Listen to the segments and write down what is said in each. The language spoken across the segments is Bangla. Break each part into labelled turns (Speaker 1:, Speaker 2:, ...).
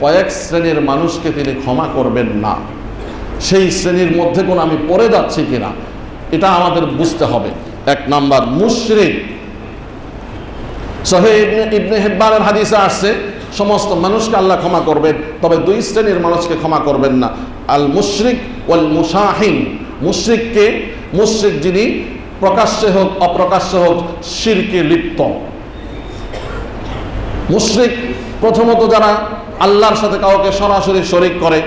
Speaker 1: কয়েক শ্রেণির মানুষকে তিনি ক্ষমা করবেন না। সেই শ্রেণির মধ্যে কোন আমি পড়ে যাচ্ছি কিনা, এটা আমাদের বুঝতে হবে। এক নাম্বার, মুশরিক। সহে ইবনে ইবনে হেব্বানের হাদিসে আসছে, সমস্ত মানুষকে আল্লাহ ক্ষমা করবেন, তবে দুই শ্রেণির মানুষকে ক্ষমা করবেন না। আল মুশরিক ওয়াল মুসাহিন মুশরিককে মুশরিক যিনি প্রকাশ্যে হোক, অপ্রকাশ্যে হোক, শিরকে লিপ্ত। মুশরিক প্রথমত যারা আল্লাহর সাথে কাউকে সরাসরি শরিক করে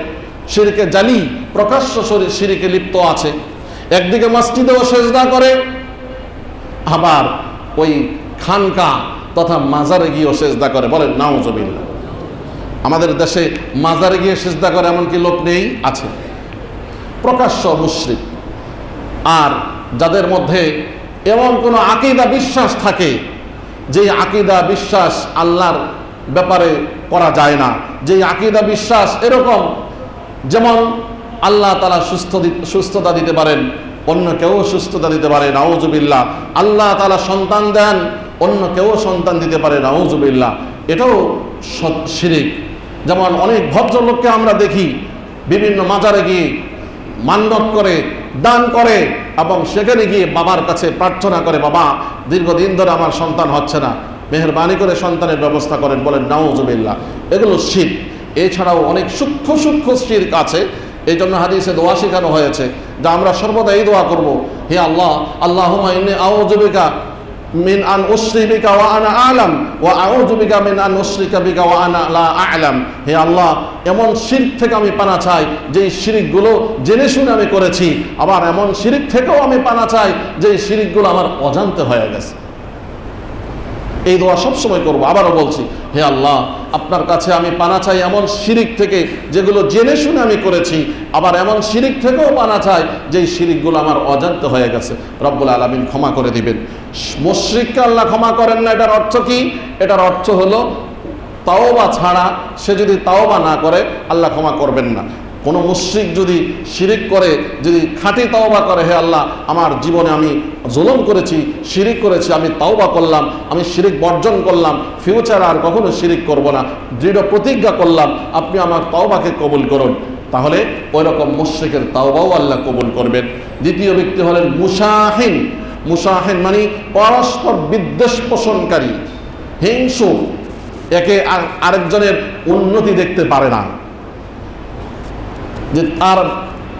Speaker 1: শিরকে জালি, প্রকাশ্য শরীর সিরিকে লিপ্ত আছে। একদিকে মসজিদেও সেজদা করে, আবার ওই খানকা তথা মাজারে গিয়েও সেজদা করে বলেন নাউজবিল্লা আমাদের দেশে মাজারে গিয়ে সেজদা করে এমনকি লোক নেই? আছে। প্রকাশ্য মুশরিক। আর যাদের মধ্যে এমন কোনো আকিদা, বিশ্বাস থাকে যে আকিদা বিশ্বাস আল্লাহর ব্যাপারে করা যায় না যে আকিদা বিশ্বাস এরকম যেমন আল্লাহ তালা সুস্থ সুস্থতা দিতে পারেন, অন্য কেউ সুস্থতা দিতে পারে, নাউজুবিল্লাহ। আল্লাহ তালা সন্তান দেন, অন্য কেউ সন্তান দিতে পারে, নাউজুবিল্লাহ। এটাও শিরিক। যেমন অনেক ভদ্রলোককে আমরা দেখি, বিভিন্ন মাজারে গিয়ে মান্যত করে, দান করে এবং সেখানে গিয়ে বাবার কাছে প্রার্থনা করে, বাবা, দীর্ঘদিন ধরে আমার সন্তান হচ্ছে না। মেহরবানি করে সন্তানের ব্যবস্থা করেন। বলেন, নাউজুবিল্লাহ। এগুলো শির। এছাড়াও অনেক সূক্ষ্ম সূক্ষ্ম শির আছে। এই জন্য হাদিসে দোয়া শেখানো হয়েছে যা, আমরা সর্বদা এই দোয়া করব। হে আল্লাহ আল্লাহ আউজুবিকা মিন আন উসরিবিকা ওয়া আনা আলাম ওয়া আউযু বিকা মিন আন উসরিকা বিকা ওয়া আনা লা আ'লাম হে আল্লাহ, এমন শিরক থেকে আমি পানা চাই, যেই শিরিকগুলো জেনে শুনে আমি করেছি, আবার এমন শিরিক থেকেও আমি পানা চাই, যেই শিরিকগুলো আমার অজান্তে হয়ে গেছে। এই দোয়া সবসময় করব, আবারও বলছি, হে আল্লাহ, আপনার কাছে আমি পানা চাই এমন শিরিক থেকে, যেগুলো জেনে শুনে আমি করেছি, আবার এমন শিরিক থেকেও পানা চাই, যেই শিরিকগুলো আমার অজান্তে হয়ে গেছে। রব্বুল আলমিন ক্ষমা করে দিবেন। মুশ্রিককে আল্লাহ ক্ষমা করেন না, এটার অর্থ কি? এটার অর্থ হলো তাওবা ছাড়া সে যদি তাওবা না করে, আল্লাহ ক্ষমা করবেন না। কোনো মুশ্রিক যদি শিরিক করে, যদি খাঁটি তাওবা করে, হে আল্লাহ, আমার জীবনে আমি জুলুম করেছি, শিরিক করেছি, আমি তাওবা করলাম, আমি শিরিক বর্জন করলাম ফিউচার আর কখনো শিরিক করব না, দৃঢ় প্রতিজ্ঞা করলাম, আপনি আমার তাওবাকে কবুল করুন। তাহলে ওই রকম মুশ্রিকের তাওবাও আল্লাহ কবুল করবেন। দ্বিতীয় ব্যক্তি হলেন মুসাহিন মুসাহিন মানে পরস্পর বিদ্বেষ পোষণকারী, হিংসু, একে আরেকজনের উন্নতি দেখতে পারে না। যে তার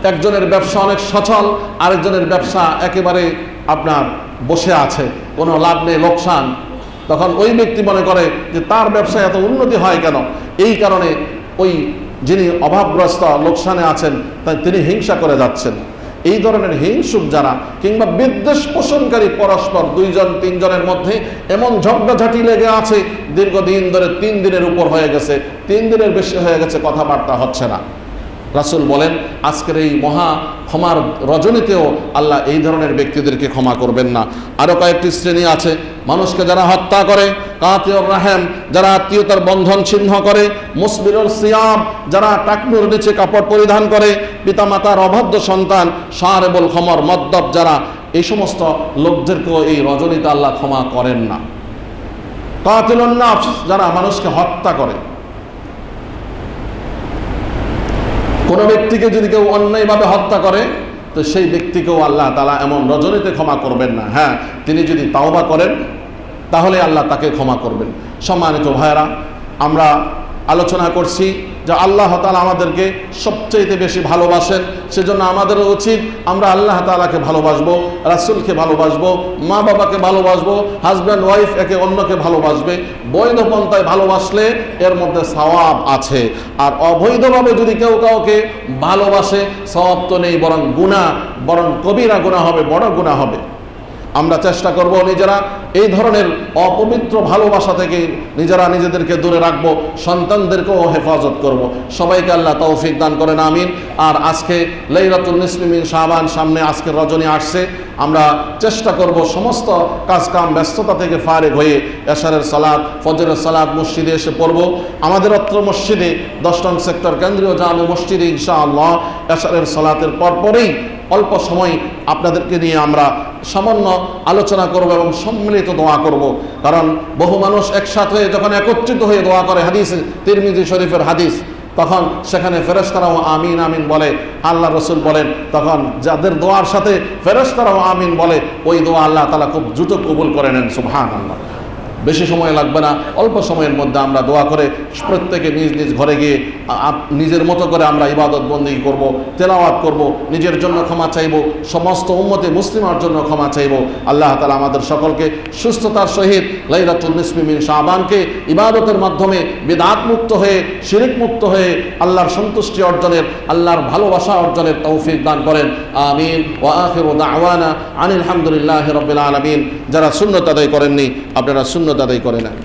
Speaker 1: একজনের ব্যবসা অনেক সচল, আরেকজনের ব্যবসা একেবারে আপনার বসে আছে, কোনো লাভ নেই, লোকসান। তখন ওই ব্যক্তি মনে করে যে তার ব্যবসায় এত উন্নতি হয় কেন? এই কারণে ওই যিনি অভাবগ্রস্ত, লোকসানে আছেন, তাই তিনি হিংসা করে যাচ্ছেন। এই ধরনের হিংসুক যারা কিংবা বিদ্বেষ পোষণকারী পরস্পর দুইজন, তিনজনের মধ্যে এমন ঝগড়াঝাটি লেগে আছে, দীর্ঘদিন ধরে তিন দিনের উপর হয়ে গেছে, তিন দিনের বেশি হয়ে গেছে, কথাবার্তা হচ্ছে না। রাসুল বলেন, আজকের এই মহা ক্ষমার রজনীতেও আল্লাহ এই ধরনের ব্যক্তিদেরকে ক্ষমা করবেন না। আরও কয়েকটি শ্রেণি আছে, মানুষকে যারা হত্যা করে কাতিয়র রাহেম, যারা আত্মীয়তার বন্ধন ছিন্ন করে মুসবিরুল সিয়াম, যারা টাকনুর নিচে কাপড় পরিধান করে, পিতামাতার অবাধ্য সন্তান সারেবল ক্ষমর মদ্দব, যারা এই সমস্ত লোকদেরকেও এই রজনীতে আল্লাহ ক্ষমা করেন না। নাফস, যারা মানুষকে হত্যা করে কোনো ব্যক্তিকে যদি কেউ অন্যায়ভাবে হত্যা করে, তো সেই ব্যক্তিকেও আল্লাহ তালা এমন রজনীতে ক্ষমা করবেন না। হ্যাঁ তিনি যদি তাওবা করেন, তাহলে আল্লাহ তাকে ক্ষমা করবেন। সম্মানিত ভাইয়েরা, আমরা আলোচনা করছি যে আল্লাহ তালা আমাদেরকে সবচেয়ে বেশি ভালোবাসেন। সেজন্য আমাদেরও উচিত আমরা আল্লাহ তালাকে ভালোবাসবো, রাসুলকে ভালোবাসবো মা বাবাকে ভালোবাসবো হাজব্যান্ড ওয়াইফ একে অন্যকে ভালোবাসবে। বৈধ পন্থায় ভালোবাসলে এর মধ্যে সওয়াব আছে। আর অবৈধভাবে যদি কেউ কাউকে ভালোবাসে, সওয়াব তো নেই, বরং গুণা বরং কবিরা গুণা হবে, বড় গুণা হবে। আমরা চেষ্টা করব নিজেরা এই ধরনের অপবিত্র ভালোবাসা থেকে নিজেরা নিজেদেরকে দূরে রাখব, সন্তানদেরকেও হেফাজত করব। সবাইকে আল্লাহ তৌফিক দান করেন, আমিন। আর আজকে লাইলাতুল নিসমিমিন শাহবান সামনে আজকে রজনী আসছে। আমরা চেষ্টা করব সমস্ত কাজকাম ব্যস্ততা থেকে ফারেক হয়ে এশারের সালাদ ফজরের সালাদ মসজিদে এসে পড়ব। আমাদের অত্র মসজিদে, দশ সেক্টর কেন্দ্রীয় জামে মসজিদে ইনশাআল্লাহ এশারের সালাতের পরপরেই অল্প সময় আপনাদেরকে নিয়ে আমরা সামান্য আলোচনা করব এবং সম্মিলিত মিলিত দোয়া করব। কারণ বহু মানুষ একসাথে যখন একত্রিত হয়ে দোয়া করে হাদিস, তিরমিজি শরীফের হাদিস, তখন সেখানে ফেরেস্তারাও আমিন আমিন বলে, আল্লাহ রসুল বলেন, তখন যাদের দোয়ার সাথে ফেরেস্তারাও আমিন বলে, ওই দোয়া আল্লাহ তালা খুব দ্রুত কবুল করে নেন সুবহান আল্লাহ বেশি সময় লাগবে না, অল্প সময়ের মধ্যে আমরা দোয়া করে প্রত্যেকে নিজ নিজ ঘরে গিয়ে নিজের মতো করে আমরা ইবাদত বন্দী করব, তেলাওয়াত করব, নিজের জন্য ক্ষমা চাইব, সমস্ত উম্মতে মুসলিমার জন্য ক্ষমা চাইব। আল্লাহ তালা আমাদের সকলকে সুস্থতার সহিত লাইলাতুল নিসমিমিন শাহবানকে ইবাদতের মাধ্যমে বিদাত মুক্ত হয়ে শিরিক মুক্ত হয়ে আল্লাহর সন্তুষ্টি অর্জনের, আল্লাহর ভালোবাসা অর্জনের তৌফিক দান করেন। আমিন। ওয়া আখিরু আনিল হামদুলিল্লাহি রাব্বিল আলামিন। যারা শূন্য আদায় করেননি, আপনারা সুন্নত আদায় করে নেন